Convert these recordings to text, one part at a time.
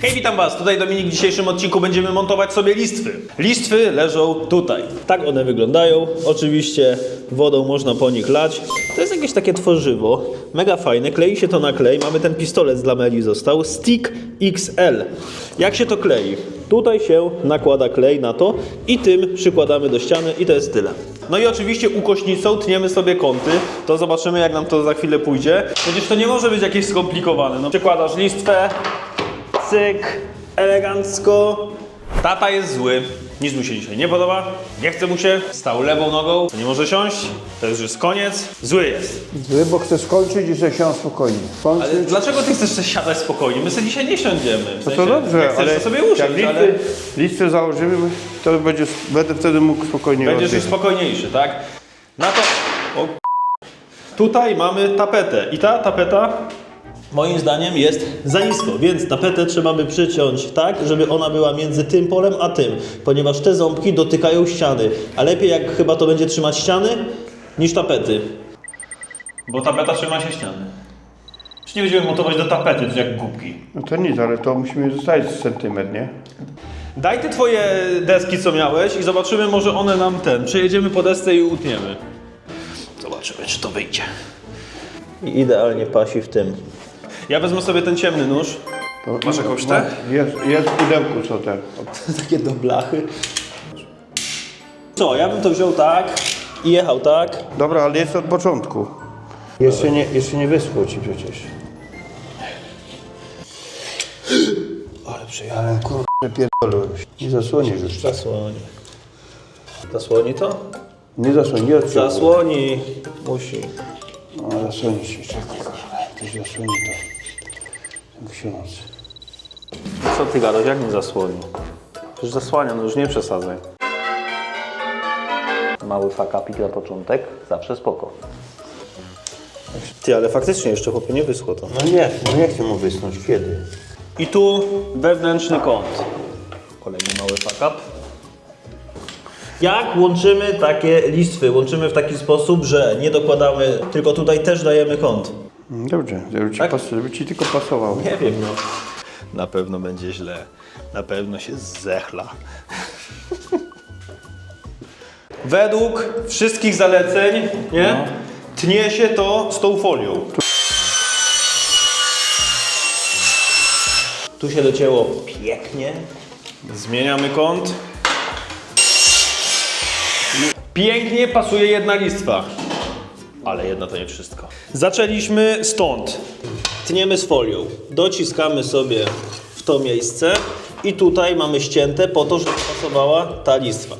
Hej, witam Was, tutaj Dominik. W dzisiejszym odcinku będziemy montować sobie listwy. Listwy leżą tutaj. Tak one wyglądają. Oczywiście wodą można po nich lać. To jest jakieś takie tworzywo, mega fajne. Klei się to na klej. Mamy ten pistolet z lameli został. Stick XL. Jak się to klei? Tutaj się nakłada klej na to i tym przykładamy do ściany i to jest tyle. No i oczywiście ukośnicą tniemy sobie kąty. To zobaczymy jak nam to za chwilę pójdzie. Przecież to nie może być jakieś skomplikowane. No przykładasz listwę, cyk, elegancko. Tata jest zły. Nic mu się dzisiaj nie podoba. Nie chce mu się. Stał lewą nogą. To nie może siąść. To już jest koniec. Zły jest. Zły, bo chcę skończyć i sobie siąść spokojnie. Ale dlaczego ty chcesz siadać spokojnie? My sobie dzisiaj nie siądziemy. W No sensie, to dobrze, jak chcesz, ale to sobie usiądź, jak listy, ale listy założymy, to będzie, będę wtedy mógł spokojnie będziesz już spokojniejszy, tak? Na to... O, tutaj mamy tapetę i ta tapeta moim zdaniem jest za nisko, więc tapetę trzeba by przyciąć tak, żeby ona była między tym polem a tym, ponieważ te ząbki dotykają ściany, a lepiej jak chyba to będzie trzymać ściany niż tapety. Bo tapeta trzyma się ściany. Czy nie będziemy montować do tapety, to jak głupki. No to nic, ale to musimy zostawić centymetr, nie? Daj te twoje deski, co miałeś i zobaczymy, może one nam ten. Przejedziemy po desce i utniemy. Zobaczymy, czy to wyjdzie. I idealnie pasi w tym. Ja wezmę sobie ten ciemny nóż. To, Masz jakąś tę? Jest, jest w pudełku, co te. Takie do blachy. Co, ja bym to wziął tak i jechał tak. Dobra, ale jest od początku. Jeszcze nie, jeszcze nie wyschło ci przecież. Ale przyjechałem. Kurwa, pierdolę. Nie zasłonisz już. Zasłoni. Zasłoni to? Nie zasłoni, nie odciągnij. Zasłoni. Musi. No, zasłoni się, czekaj, kurwa. Ktoś zasłoni to. Ksiądz. Co ty gadasz, jak nie zasłoni? Przecież zasłania, no już nie przesadzaj. Mały fakapik na początek, zawsze spoko. Ty, ale faktycznie jeszcze chłopie nie wyschło to. No nie, no nie chcę mu wysnąć. Kiedy? I tu wewnętrzny kąt. Kolejny mały fuck up. Jak łączymy takie listwy? Łączymy w taki sposób, że nie dokładamy, tylko tutaj też dajemy kąt. Dobrze, żeby ci, Tak? pas, żeby ci tylko pasowało. Nie wiem, no. Na pewno będzie źle. Na pewno się zechla. Według wszystkich zaleceń, nie? Tnie się to z tą folią. Tu się docięło pięknie. Zmieniamy kąt. Pięknie pasuje jedna listwa. Ale jedna to nie wszystko. Zaczęliśmy stąd. Tniemy z folią. Dociskamy sobie w to miejsce i tutaj mamy ścięte po to, żeby pasowała ta listwa.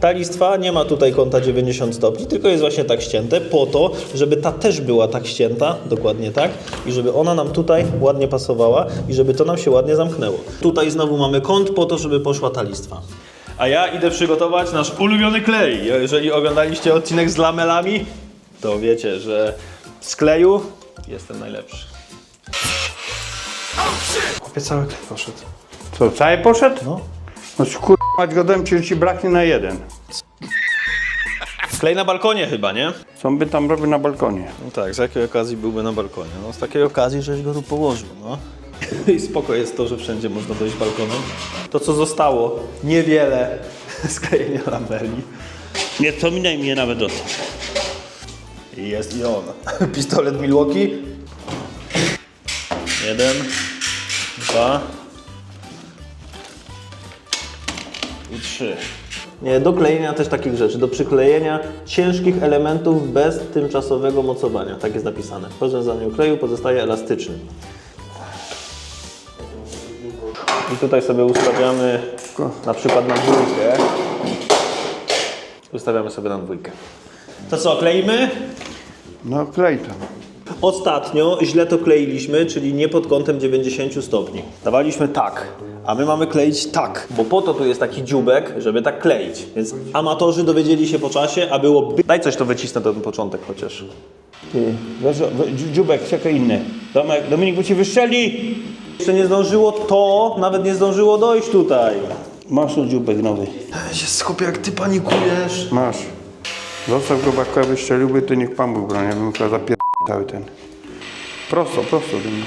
Ta listwa nie ma tutaj kąta 90 stopni, tylko jest właśnie tak ścięte po to, żeby ta też była tak ścięta, dokładnie tak, i żeby ona nam tutaj ładnie pasowała i żeby to nam się ładnie zamknęło. Tutaj znowu mamy kąt po to, żeby poszła ta listwa. A ja idę przygotować nasz ulubiony klej. Jeżeli oglądaliście odcinek z lamelami, to wiecie, że z kleju jestem najlepszy. Chłopie, cały klej poszedł. Co, cały poszedł? No. No kurwa, dam ci, że ci braknie na jeden. Klej na balkonie chyba, nie? Co on by tam robił na balkonie? No tak, z jakiej okazji byłby na balkonie? No z takiej okazji, żeś go tu położył, no. I spoko jest to, że wszędzie można dojść balkonem. To co zostało, niewiele sklejenia lameli. Nie wspominaj mnie nawet o tym. I jest i on. Pistolet Milwaukee. Jeden, dwa i trzy. Nie, do klejenia też takich rzeczy, do przyklejenia ciężkich elementów bez tymczasowego mocowania. Tak jest napisane. Po związaniu kleju pozostaje elastyczny. I tutaj sobie ustawiamy na przykład na dwójkę. Ustawiamy sobie na dwójkę. To co, kleimy? No klej tam. Ostatnio źle to kleiliśmy, czyli nie pod kątem 90 stopni. Dawaliśmy tak, a my mamy kleić tak, bo po to tu jest taki dziubek, żeby tak kleić. Więc amatorzy dowiedzieli się po czasie, a było by... Daj coś to wycisnę ten początek chociaż. Ty, weź, we, dziu- dziubek, czekaj inny. Domek, Dominik, bo ci wystrzeli! Jeszcze nie zdążyło to, nawet nie zdążyło dojść tutaj. Masz tu dziubek nowy. Ja się skupię, jak ty panikujesz. Masz. Zostaw go, bo jak wystrzeliłby, to niech Pan Bóg broni. Ja bym chyba cały ten. Prosto, prosto. Dominik.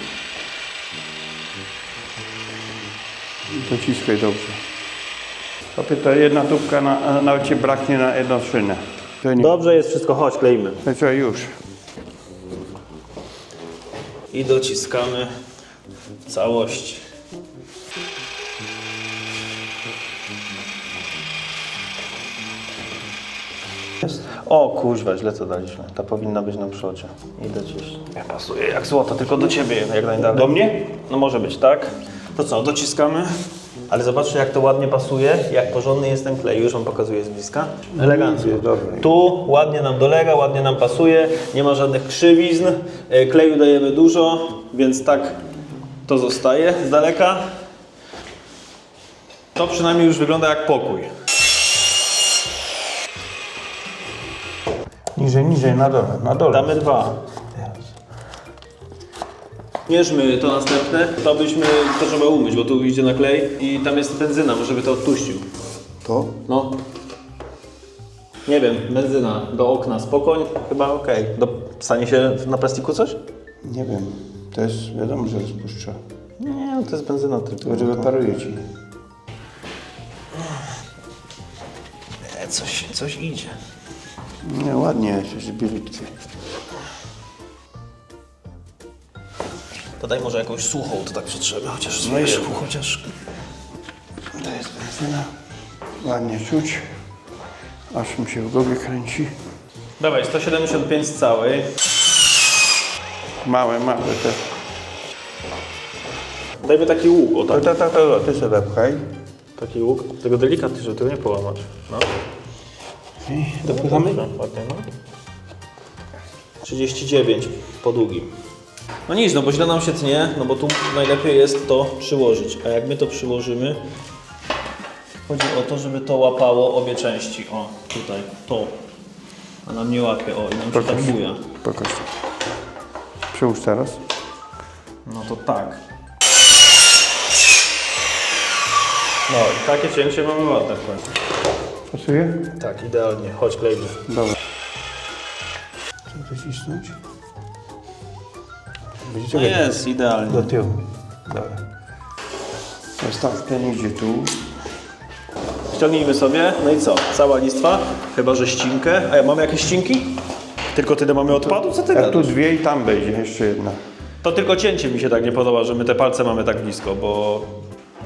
Dociskaj dobrze. Kopie to jedna tubka, na, nawet ci braknie na jedną szynę. To nie, Dobrze jest wszystko, chodź, kleimy. co, już. I dociskamy w całości. O kuźwa, źle to daliśmy. Ta powinna być na przodzie. I dociśnij. Ja pasuje jak złoto, tylko do ciebie jak najdalej. Do mnie? No może być, tak? To co, dociskamy? Ale zobaczcie jak to ładnie pasuje, jak porządny jest ten klej. Już wam pokazuję z bliska. Elegancko. Tu ładnie nam dolega, ładnie nam pasuje, nie ma żadnych krzywizn. E, Kleju dajemy dużo, więc tak to zostaje z daleka. To przynajmniej już wygląda jak pokój. Niżej, niżej, na dole, na dole. Damy dwa. Mierzmy to następne, to byśmy, to trzeba umyć, bo tu idzie na klej i tam jest benzyna, może by to odtuścił. To? No. Nie wiem, benzyna do okna, spokoń, chyba okej. Do Stanie się na plastiku coś? Nie wiem. To jest, wiadomo, że rozpuszcza. Nie, no to jest benzyna tylko. Tylko, że wyparuje ci. Nie, coś, coś idzie. Nie, ładnie bielutkie. To daj może jakąś suchą, to tak przetrzemy, chociaż No jest. chociaż... To jest benzyna. Ładnie czuć. Aż mi się w głowie kręci. Dawaj, 175 z całej. Małe, małe te. Dajmy taki łuk, o To, tak. to, to, to, ty sobie wepchaj. Taki łuk, tego delikatnie, żeby tego nie połamać. No. I dopychamy? Dobrze, ładnie, no. 39 po długim. No nic, no bo źle nam się tnie, no bo tu najlepiej jest to przyłożyć. A jak my to przyłożymy, chodzi o to, żeby to łapało obie części. O, tutaj, to. A nam nie łapie, o, i nam się tak buja. Pokaż. Przyłóż teraz. No to tak. No i takie cięcie mamy ładne w końcu. Pasuje? Tak, idealnie. Chodź, klejmy. Dobra. Co docisnąć? Będzie No jest, idealnie. Do tyłu. Dobra. Tak, ten idzie tu. Ściągnijmy sobie, no i co? Cała listwa, chyba że ścinkę. A ja mamy jakieś ścinki? Tylko tyle mamy odpadu? Co ty Jak tu gadasz? dwie i tam będzie jeszcze jedna. To tylko cięcie mi się tak nie podoba, że my te palce mamy tak blisko, bo...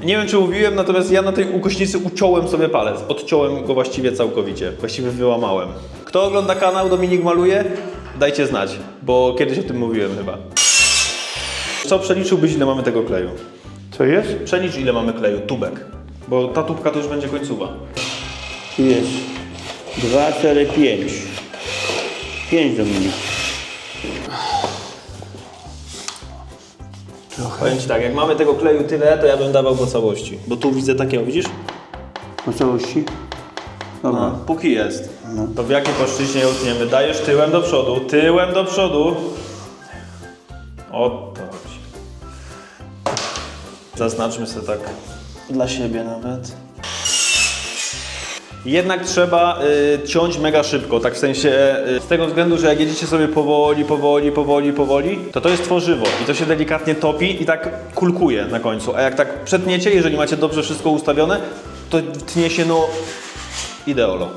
Nie wiem, czy mówiłem, natomiast ja na tej ukośnicy uciąłem sobie palec. Odciąłem go właściwie całkowicie. Właściwie wyłamałem. Kto ogląda kanał Dominik Maluje? Dajcie znać, bo kiedyś o tym mówiłem chyba. Co przeliczyłbyś, ile mamy tego kleju? Co jest? Przelicz, ile mamy kleju, tubek. Bo ta tubka to już będzie końcowa. Tu jest 2, 4, 5. 5 Dominik. Powiem Ci tak, jak mamy tego kleju tyle, to ja bym dawał po całości. Bo tu widzę takiego, widzisz? Na całości? Dobra. No, póki jest. To w jakiej płaszczyźnie ją tniemy? Dajesz tyłem do przodu, tyłem do przodu. O to chodzi. Zaznaczmy sobie tak dla siebie nawet. Jednak trzeba y, ciąć mega szybko, tak w sensie y, z tego względu, że jak jedziecie sobie powoli, powoli, powoli, powoli, to to jest tworzywo i to się delikatnie topi i tak kulkuje na końcu. A jak tak przetniecie, jeżeli macie dobrze wszystko ustawione, to tnie się no ideolo.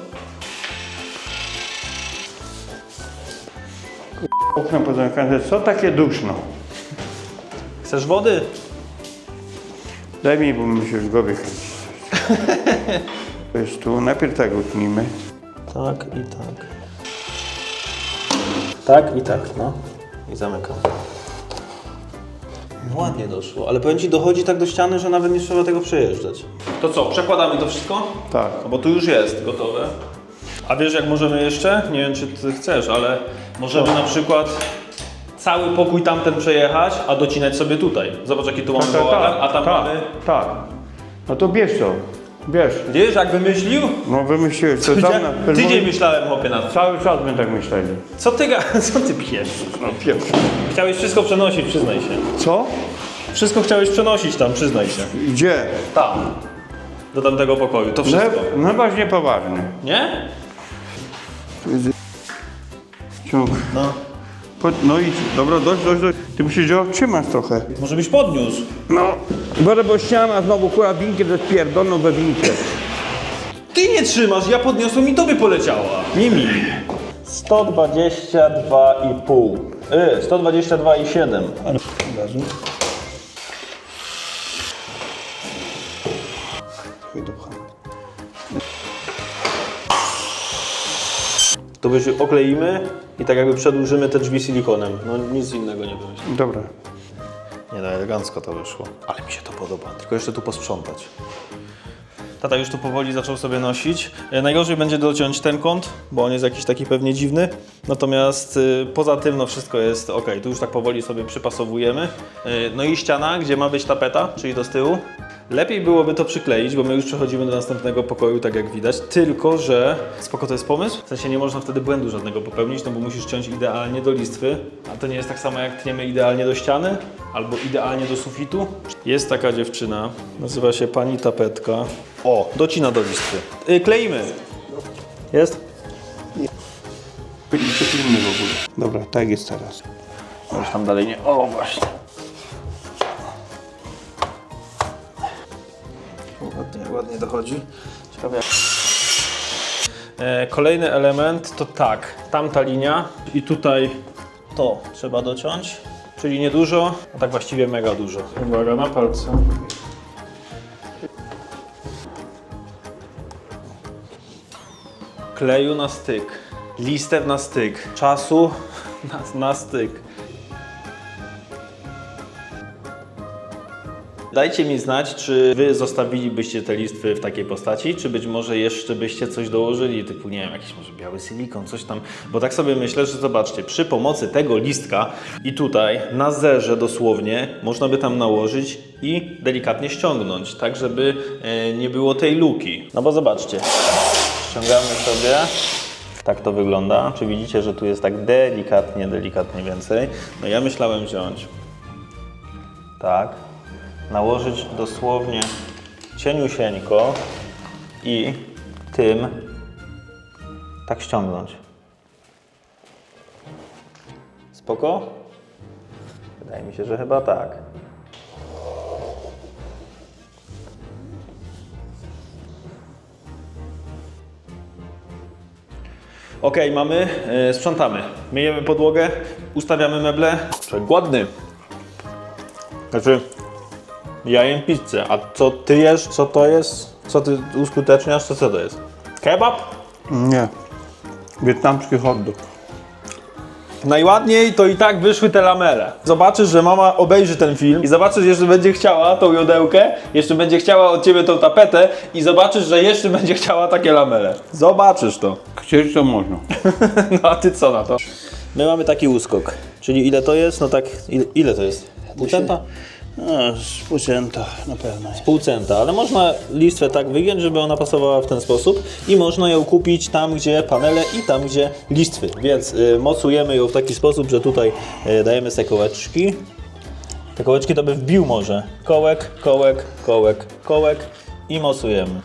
Okno pozamykane. Co takie duszno? Chcesz wody? Daj mi, bo mi się w głowie kręci. To jest tu. Najpierw tak utnijmy. Tak i tak. Tak i tak, no. I zamykam. No ładnie doszło, ale powiem Ci, dochodzi tak do ściany, że nawet nie trzeba tego przejeżdżać. To co, przekładamy to wszystko? Tak. No bo tu już jest gotowe. A wiesz jak możemy jeszcze? Nie wiem czy Ty chcesz, ale możemy na przykład cały pokój tamten przejechać, a docinać sobie tutaj. Zobacz jaki tu mamy bałagan, a tam tak, mamy... tak. No to bierz to. Bierz. Wiesz jak wymyślił? No wymyśliłeś. To tam na, Tydzień myślałem chłopie na to. Cały czas my tak myśleli. Co ty, ga- co ty pijesz? No pierwszy. Chciałeś wszystko przenosić, przyznaj się. Co? Wszystko chciałeś przenosić tam, przyznaj się. Gdzie? Tam. Do tamtego pokoju, to No, wszystko. no właśnie poważnie. Nie? Ciąg. No. Po, no i dobra, dość, dość, dość. Ty musisz go trzymać trochę. Może byś podniósł. No. Boże, bo ściana znowu kura winkie ze spierdolną we winkie. Ty nie trzymasz, ja podniosłem i tobie poleciała. Nie mi. 122,5. Y, 122,7. To by się okleimy i tak jakby przedłużymy te drzwi silikonem. No nic innego nie wymyślimy. Dobra. Elegancko to wyszło. Ale mi się to podoba. Tylko jeszcze tu posprzątać. Tata już tu powoli zaczął sobie nosić. E, Najgorzej będzie dociąć ten kąt, bo on jest jakiś taki pewnie dziwny. Natomiast y, poza tym no wszystko jest ok. Tu już tak powoli sobie przypasowujemy. Y, no i ściana, gdzie ma być tapeta, czyli do tyłu. Lepiej byłoby to przykleić, bo my już przechodzimy do następnego pokoju, tak jak widać. Tylko, że spoko to jest pomysł. W sensie nie można wtedy błędu żadnego popełnić, no bo musisz ciąć idealnie do listwy. A to nie jest tak samo jak tniemy idealnie do ściany albo idealnie do sufitu. Jest taka dziewczyna, nazywa się pani Tapetka. O, docina do listwy. Y, kleimy. Jest? Byliście filmy w ogóle. Dobra, tak jest teraz. Już tam dalej nie. O, właśnie. Ładnie, dochodzi. Ciekawe jak... E, kolejny element to tak, tamta linia i tutaj to trzeba dociąć, czyli niedużo, a tak właściwie mega dużo. Uwaga na palce. Kleju na styk, listew na styk, czasu na, na styk. Dajcie mi znać, czy wy zostawilibyście te listwy w takiej postaci, czy być może jeszcze byście coś dołożyli, typu nie wiem, jakiś może biały silikon, coś tam. Bo tak sobie myślę, że zobaczcie, przy pomocy tego listka i tutaj na zerze dosłownie można by tam nałożyć i delikatnie ściągnąć, tak żeby e, nie było tej luki. No bo zobaczcie, ściągamy sobie. Tak to wygląda. Czy widzicie, że tu jest tak delikatnie, delikatnie więcej? No ja myślałem wziąć tak, nałożyć dosłownie cieniusieńko i tym tak ściągnąć. Spoko? Wydaje mi się, że chyba tak. Ok, mamy, e, sprzątamy. Myjemy podłogę, ustawiamy meble. Człowiek głodny. Znaczy, ja jem pizzę, a co ty jesz? Co to jest? Co ty uskuteczniasz? Co, co to jest? Kebab? Nie. Wietnamski hot dog. Najładniej to i tak wyszły te lamele. Zobaczysz, że mama obejrzy ten film i zobaczysz, jeszcze będzie chciała tą jodełkę, jeszcze będzie chciała od ciebie tą tapetę i zobaczysz, że jeszcze będzie chciała takie lamele. Zobaczysz to. Chcieć to można. No a ty co na to? My mamy taki uskok, czyli ile to jest? No tak, ile, ile to jest? Pół centa? No, z procenta na pewno. jest. Pół centa, ale można listwę tak wygiąć, żeby ona pasowała w ten sposób i można ją kupić tam, gdzie panele i tam, gdzie listwy. Więc y, mocujemy ją w taki sposób, że tutaj y, dajemy sobie kołeczki. Te kołeczki to by wbił może. Kołek, kołek, kołek, kołek i mocujemy.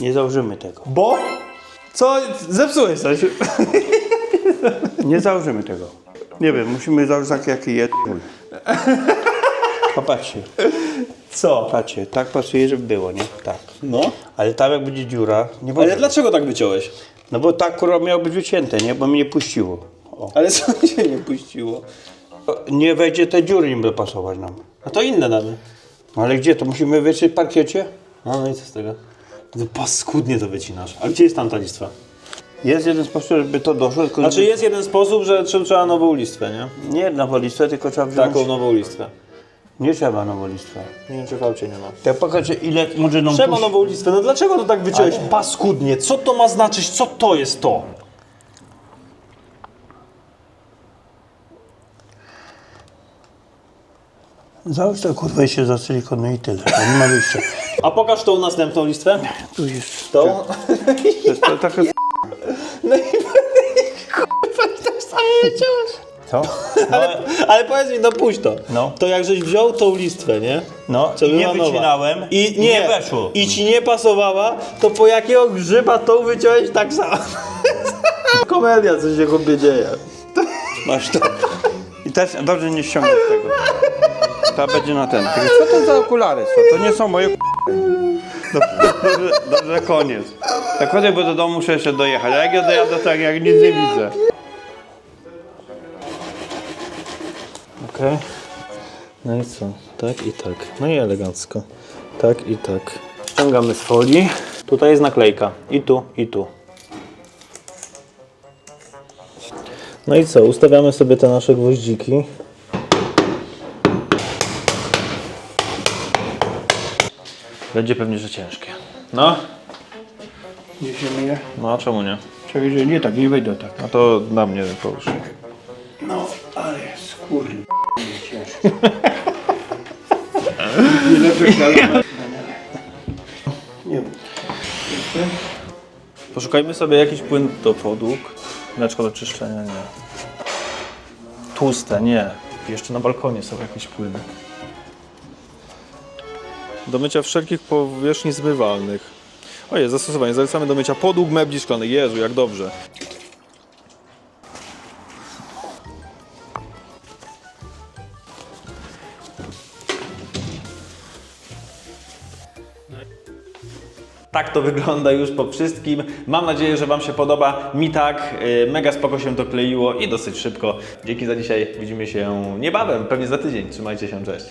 Nie założymy tego. Bo? Co? Zepsułeś coś. Nie założymy tego. Nie wiem, musimy założyć taki jaki jest. Popatrzcie, Co? patrzcie, tak pasuje, żeby było, nie? Tak. No. Ale tam jak będzie dziura, nie może. Ale dlaczego tak wyciąłeś? No bo tak kurwa miało być wycięte, nie? Bo mnie puściło. O. Ale co się nie puściło? Nie wejdzie te dziury, nie będzie pasować nam. A to inne damy. No ale gdzie? To musimy wyczyć parkiecie? No, no i co z tego? No paskudnie to wycinasz. A gdzie jest tamta listwa? Jest jeden sposób, żeby to doszło, tylko Znaczy jest jeden sposób, że trze- trzeba nową listwę, nie? Nie nową listwę, tylko trzeba wziąć... Taką nową listwę. Nie trzeba nową listwę. Nie wiem, czy w aucie nie ma. Tak pokażę, ile może nam Trzeba nową listwę. No dlaczego to tak wyciąłeś? Paskudnie. Co to ma znaczyć? Co to jest to? Załóż to kurwa i się za silikonu i tyle. To nie ma wyjścia. A pokaż tą następną listwę. Tu jest... Tą. To jest to, takie No i kurwa, tak samo wyciąłeś. Co? Ale, ale powiedz mi, no puść to. No. To jak żeś wziął tą listwę, nie? No, Co i nie nowa. wycinałem I nie, nie weszło. I ci nie pasowała, to po jakiego grzyba tą wyciąłeś tak samo? Komedia, co się chłopie dzieje. Masz to. I teraz dobrze nie ściągać tego. ta będzie na ten. Tylko co to za okulary są? To nie są moje Dobrze, dobrze, dobrze, koniec. Tak chodzę, bo do domu muszę jeszcze dojechać. A jak ja dojadę, tak jak nic nie widzę. Okej. No i co? Tak i tak. No i elegancko. Tak i tak. Ściągamy z folii. Tutaj jest naklejka. I tu, i tu. No i co? Ustawiamy sobie te nasze gwoździki. Będzie pewnie, że ciężkie. No, Nie się myje. no a czemu nie? Czekaj, że nie tak, nie wejdę tak. No to na mnie połóż. Nie lepiej. Nie wiem. Poszukajmy sobie jakiś płyn do podłóg. Mleczko do czyszczenia, nie. Tłuste, nie. Jeszcze na balkonie są jakieś płyny. Do mycia wszelkich powierzchni zmywalnych. Ojej, zastosowanie. Zalecamy do mycia podłóg, mebli szklanych. Jezu, jak dobrze. Tak to wygląda już po wszystkim. Mam nadzieję, że Wam się podoba. Mi tak. Yy, Mega spoko się to kleiło i dosyć szybko. Dzięki za dzisiaj. Widzimy się niebawem, pewnie za tydzień. Trzymajcie się, cześć.